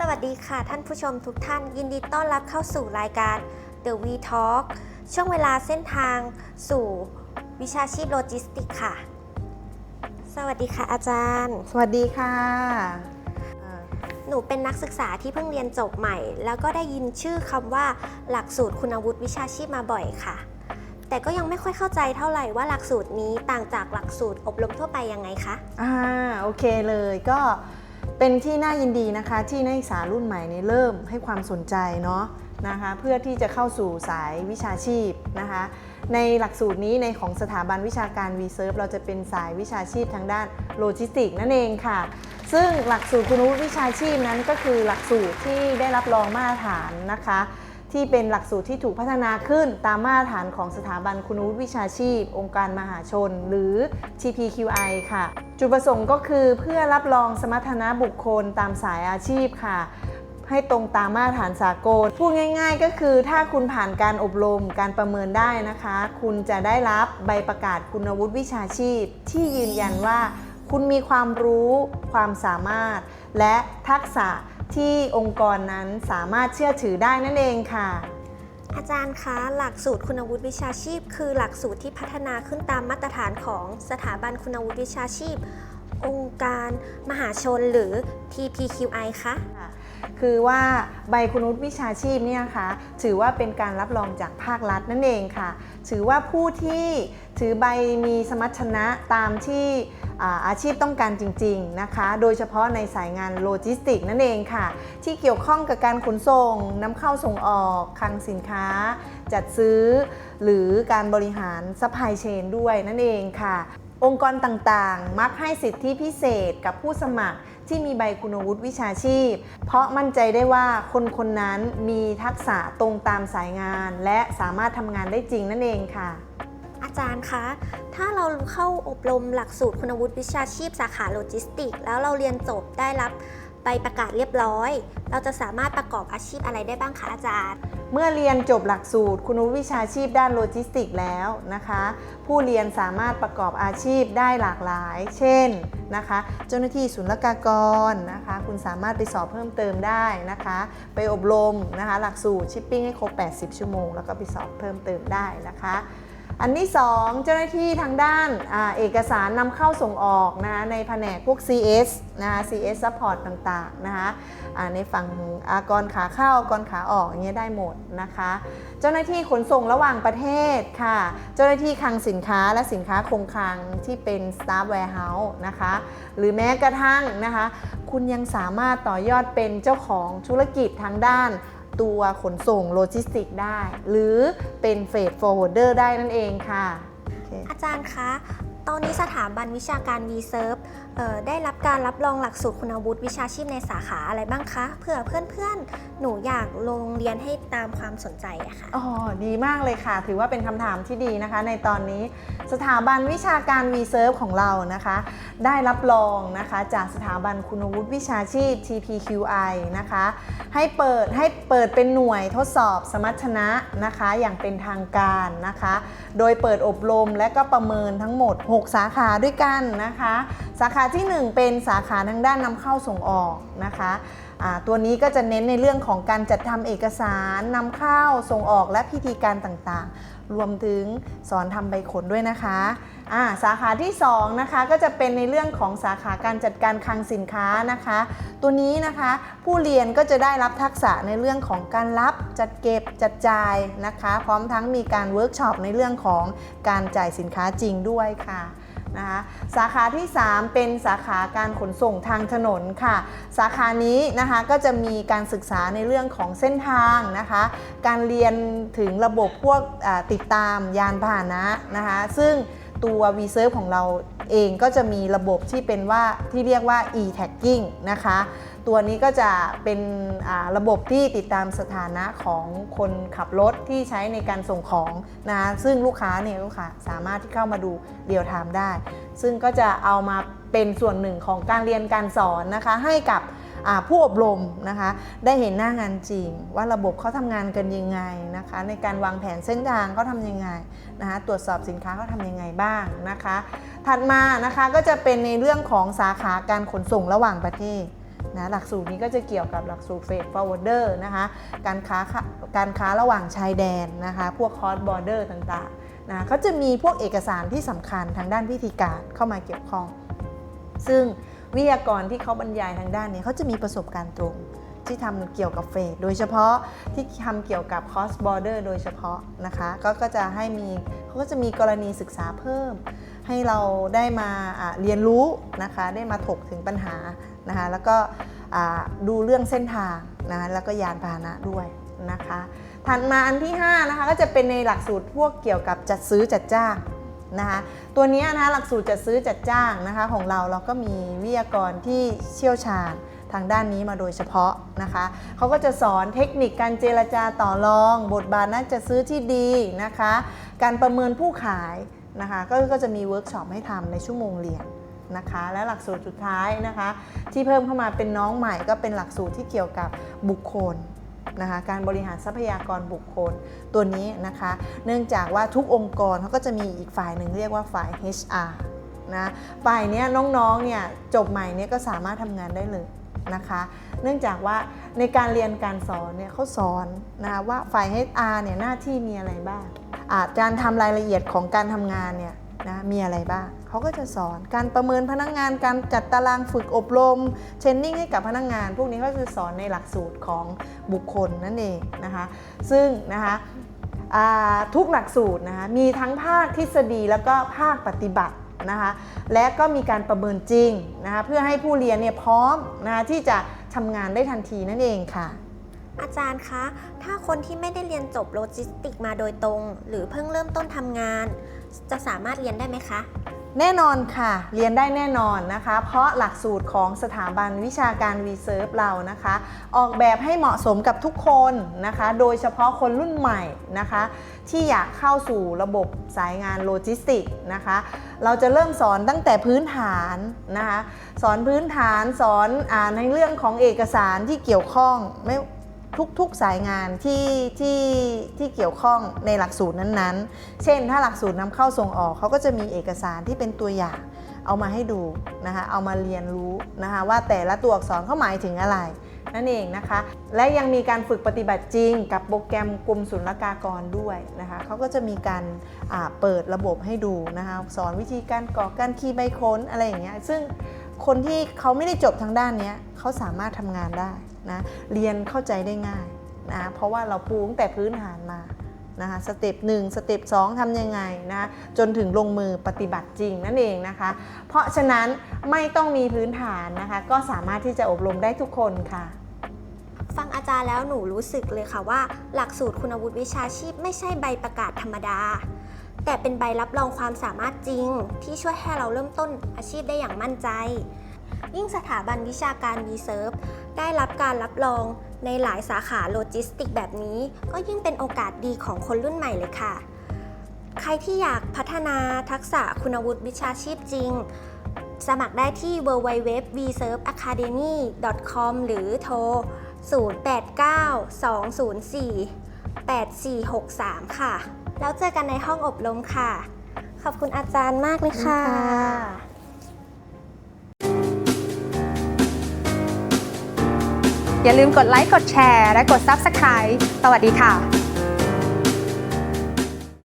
สวัสดีค่ะท่านผู้ชมทุกท่านยินดีต้อนรับเข้าสู่รายการ The V Talk ช่วงเวลาเส้นทางสู่วิชาชีพโลจิสติกค่ะ สวัสดีค่ะอาจารย์ สวัสดีค่ะอ่าหนูเป็นนักศึกษาที่เพิ่งเรียนจบใหม่ แล้วก็ได้ยินชื่อคำว่าหลักสูตรคุณวุฒิวิชาชีพมาบ่อยค่ะ แต่ก็ยังไม่ค่อยเข้าใจเท่าไหร่ว่าหลักสูตรนี้ต่างจากหลักสูตรอบรมทั่วไปยังไงคะ อ่า โอเคเลยก็ เป็นที่น่ายินดีนะคะ ที่นักศึกษารุ่นใหม่เนี่ยเริ่มให้ความสนใจเนาะนะคะเพื่อที่จะเข้าสู่สายวิชาชีพนะคะในหลักสูตรนี้ในของสถาบันวิชาการ v s e r v เราจะเป็นสายวิชาชีพทางด้านโลจิสติกนั่นเองค่ะ ซึ่งหลักสูตรคุณวุฒิวิชาชีพนั้นก็คือหลักสูตรที่ได้รับรองมาตรฐานนะคะ ที่เป็นหลักสูตรที่ถูกพัฒนาขึ้นตามมาตรฐานของสถาบันคุณวุฒิวิชาชีพ องค์การมหาชน หรือ TPQI ค่ะ จุดประสงค์ก็คือเพื่อรับรองสมรรถนะบุคคลตามสายอาชีพค่ะ ให้ตรงตามมาตรฐานสากล พูดง่าย ๆ ก็คือถ้าคุณผ่านการอบรมการประเมินได้นะคะ คุณจะได้รับใบประกาศคุณวุฒิวิชาชีพ ที่ยืนยันว่า คุณมีความรู้ ความสามารถ และทักษะ ที่องค์กรนั้นสามารถเชื่อถือได้นั่นเองค่ะ อาจารย์คะ หลักสูตรคุณวุฒิวิชาชีพ คือหลักสูตรที่พัฒนาขึ้นตามมาตรฐานของสถาบันคุณวุฒิวิชาชีพ องค์การมหาชนหรือ TPQI คะค่ะคือว่าใบคุณวุฒิวิชาชีพเนี่ยนะคะถือว่าเป็นการรับรองจากภาครัฐนั่นเองค่ะ ถือว่าผู้ที่ถือใบมีสมรรถนะตามที่ อาชีพต้องการจริงๆนะคะ โดยเฉพาะในสายงานโลจิสติกนั่นเองค่ะ ที่เกี่ยวข้องกับการขนส่งนำเข้าส่งออกคลังสินค้า จัดซื้อ หรือการบริหารซัพพลายเชนด้วยนั่นเองค่ะองค์กรต่างๆ มักให้สิทธิพิเศษกับผู้สมัครที่มีใบคุณวุฒิวิชาชีพ เพราะมั่นใจได้ว่าคนคนๆนั้นมีทักษะตรงตามสายงาน และสามารถทำงานได้จริงนั่นเองค่ะ จารย์คะ ถ้าเราเข้าอบรมหลักสูตรคุณวุฒิวิชาชีพสาขาโลจิสติก แล้วเราเรียนจบได้รับใบประกาศเรียบร้อย เราจะสามารถประกอบอาชีพอะไรได้บ้างคะอาจารย์ เมื่อเรียนจบหลักสูตร คุณวุฒิวิชาชีพด้านโลจิสติกแล้วนะคะ ผู้เรียนสามารถประกอบอาชีพได้หลากหลาย เช่นนะคะ เจ้าหน้าที่ศุลกากรนะคะ คุณสามารถไปสอบเพิ่มเติมได้นะคะ ไปอบรมนะคะ หลักสูตรชิปปิ้งให้ครบ 80 ชั่วโมง แล้วก็ไปสอบเพิ่มเติมได้นะคะ อันที่ 2 เจ้าหน้าที่ทางด้านอเอกสารนำเข้าส่งออกนะคะในแผนกพวก CS นะคะ CS support ต่างๆนะคะในฝั่งอากรขาเข้าอากรขาออกอย่างเงี้ยได้หมดนะคะ เจ้าหน้าที่ขนส่งระหว่างประเทศค่ะ เจ้าหน้าที่คลังสินค้าและสินค้าคงคลังที่เป็น staff warehouse นะคะ หรือแม้กระทั่งนะคะ คุณยังสามารถต่อยอดเป็นเจ้าของธุรกิจทางด้าน ตัวขนส่งโลจิสติกได้ หรือเป็นเฟดฟร์เวิร์เดอร์ได้นั่นเองค่ะ อาจารย์คะ ตอนนี้สถาบันวิชาการ v s e r v เอ่อได้รับการรับรองหลักสูตรคุณวุฒิวิชาชีพในสาขาอะไรบ้างคะเพื่อเพื่อนๆ หนูอยากลงเรียนให้ตามความสนใจอะค่ะอ๋อดีมากเลยค่ะ ถือว่าเป็นคำถามที่ดีนะคะ ในตอนนี้สถาบันวิชาการ v s e r v ของเรานะคะ ได้รับรองนะคะจากสถาบันคุณวุฒิวิชาชีพ TPQI นะคะ ให้เปิดให้เปิดเป็นหน่วยทดสอบสมรรถนะนะคะ อย่างเป็นทางการนะคะ โดยเปิดอบรมและก็ประเมินทั้งหมด6 สาขาด้วยกันนะคะ สาขาทีหนึ่1 เป็นสาขาทางด้านนำเข้าส่งออกนะคะ ตัวนี้ก็จะเน้นในเรื่องของการจัดทำเอกสารนำเข้าส่งออกและพิธีการต่างๆ รวมถึงสอนทำใบขนด้วยนะคะสาขาที่2นะคะก็จะเป็นในเรื่องของสาขาการจัดการคลังสินค้านะคะ ตัวนี้นะคะผู้เรียนก็จะได้รับทักษะในเรื่องของการรับจัดเก็บจัดจ่ายนะคะ พร้อมทั้งมีการเวิร์กช็อปในเรื่องของการจ่ายสินค้าจริงด้วยค่ะ นะคะสาขาที่ 3 เป็นสาขาการขนส่งทางถนนค่ะ สาขานี้นะคะก็จะมีการศึกษาในเรื่องของเส้นทางนะคะ การเรียนถึงระบบพวกติดตามยานพาหนะนะคะซึ่งตัว v s e r v ของเราเองก็จะมีระบบที่เป็นว่าที่เรียกว่า e-tagging นะคะ ตัวนี้ก็จะเป็นระบบที่ติดตามสถานะของคนขับรถที่ใช้ในการส่งของนะคะซึ่งลูกค้าเนี่ยลูกค้าสามารถที่เข้ามาดูเรียลไทม์ได้ ซึ่งก็จะเอามาเป็นส่วนหนึ่งของการเรียนการสอนนะคะให้กับผู้อบรมนะคะได้เห็นหน้างานจริง ว่าระบบเขาทำงานกันยังไงนะคะในการวางแผนเส้นทางเขาทำยังไงนะคะตรวจสอบสินค้าเขาทำยังไงบ้างนะคะ ถัดมานะคะก็จะเป็นในเรื่องของสาขาการขนส่งระหว่างประเทศ นะหลักสูตรนี้ก็จะเกี่ยวกับหลักสูตร Freight Forwarder นะคะการค้าการค้าระหว่างชายแดนนะคะพวก Cross Border ต่างๆนะเขาจะมีพวกเอกสารที่สำคัญทางด้านพิธีการเข้ามาเกี่ยวข้อง ซึ่งวิทยากรที่เขาบรรยายทางด้านนี้เขาจะมีประสบการณ์ตรงที่ทำเกี่ยวกับเฟดโดยเฉพาะที่ทำเกี่ยวกับ cross border โดยเฉพาะนะคะก็ก็จะให้มีเขาก็จะมีกรณีศึกษาเพิ่ม ให้เราได้มาเรียนรู้นะคะได้มาถกถึงปัญหา นะคะแล้วก็ดูเรื่องเส้นทางนะคะแล้วก็ยานพาหนะด้วยนะคะถัดมาอันที่5นะคะก็จะเป็นในหลักสูตรพวกเกี่ยวกับจัดซื้อจัดจ้างนะคะตัวนี้นะคะหลักสูตรจัดซื้อจัดจ้างนะคะของเราเราก็มีวิทยากรที่เชี่ยวชาญทางด้านนี้มาโดยเฉพาะนะคะเขาก็จะสอนเทคนิคการเจรจาต่อรอง บทบาทน่าจะซื้อที่ดีนะคะ การประเมินผู้ขายนะคะก็จะมีเวิร์กช็อปให้ทำในชั่วโมงเรียน นะคะ และหลักสูตรสุดท้ายนะคะ ที่เพิ่มเข้ามาเป็นน้องใหม่ก็เป็นหลักสูตรที่เกี่ยวกับบุคคลนะคะการบริหารทรัพยากรบุคคลตัวนี้นะคะ เนื่องจากว่าทุกองค์กรเขาก็จะมีอีกฝ่ายหนึ่งเรียกว่าฝ่าย HR นะฝ่ายนี้น้องๆเนี่ยจบใหม่เนี่ยก็สามารถทำงานได้เลยนะคะ เนื่องจากว่าในการเรียนการสอนเนี่ยเขาสอนนะคะว่าฝ่าย HR เนี่ยหน้าที่มีอะไรบ้างาการทำรายละเอียดของการทำงานเนี่ยนะมีอะไรบ้าง เขาก็จะสอนการประเมินพนักงาน การจัดตารางฝึกอบรมเทรนนิ่งให้กับพนักงาน พวกนี้ก็คือสอนในหลักสูตรของบุคคลนั่นเองนะคะซึ่งนะคะทุกหลักสูตรนะคะมีทั้งภาคทฤษฎีแล้วก็ภาคปฏิบัตินะคะและก็มีการประเมินจริงนะคะเพื่อให้ผู้เรียนเนี่ยพร้อมนะคะที่จะทำงานได้ทันทีนั่นเองค่ะ อาจารย์คะ ถ้าคนที่ไม่ได้เรียนจบโลจิสติกมาโดยตรง หรือเพิ่งเริ่มต้นทำงาน จะสามารถเรียนได้ไหมคะ แน่นอนค่ะ เรียนได้แน่นอนนะคะ เพราะหลักสูตรของสถาบันวิชาการ v s e r v เรานะคะ ออกแบบให้เหมาะสมกับทุกคนนะคะ โดยเฉพาะคนรุ่นใหม่นะคะ ที่อยากเข้าสู่ระบบสายงานโลจิสติกนะคะ เราจะเริ่มสอนตั้งแต่พื้นฐานนะคะ สอนพื้นฐานสอนอาในเรื่องของเอกสารที่เกี่ยวข้องไม่ ทุกๆสายงานที่ที่ที่เกี่ยวข้องในหลักสูตรนั้นๆ เช่น ถ้าหลักสูตรนำเข้าส่งออกเขาก็จะมีเอกสารที่เป็นตัวอย่างเอามาให้ดูนะคะเอามาเรียนรู้นะคะว่าแต่ละตัวอักษรเขาหมายถึงอะไรนั่นเองนะคะ และยังมีการฝึกปฏิบัติจริงกับโปรแกรมกรมศุลกากรด้วยนะคะเขาก็จะมีการเปิดระบบให้ดูนะคะสอนวิธีการกรอกการคีย์ใบค้นอะไรอย่างเงี้ยซึ่ง คนที่เขาไม่ได้จบทางด้านนี้เขาสามารถทำงานได้นะเรียนเข้าใจได้ง่ายนะเพราะว่าเราปูตั้งแต่พื้นฐานมานะคะสเต็ปหนึ่งสเต็ปสองทำยังไงนะจนถึงลงมือปฏิบัติจริงนั่นเองนะคะ เพราะฉะนั้นไม่ต้องมีพื้นฐานนะคะ ก็สามารถที่จะอบรมได้ทุกคนค่ะ ฟังอาจารย์แล้วหนูรู้สึกเลยค่ะว่า หลักสูตรคุณวุฒิวิชาชีพไม่ใช่ใบประกาศธรรมดา แต่เป็นใบรับรองความสามารถจริง ที่ช่วยให้เราเริ่มต้นอาชีพได้อย่างมั่นใจ ยิ่งสถาบันวิชาการ v s e r v ได้รับการรับรองในหลายสาขาโลจิสติกแบบนี้ ก็ยิ่งเป็นโอกาสดีของคนรุ่นใหม่เลยค่ะ ใครที่อยากพัฒนาทักษะคุณวุฒิวิชาชีพจริง สมัครได้ที่ www.vserveacademy.com หรือโทร 089204 8463 ค่ะ แล้วเจอกันในห้องอบรมค่ะ ขอบคุณอาจารย์มากเลยค่ะอย่าลืมกดไลค์ กดแชร์ และกด Subscribe สวัสดีค่ะ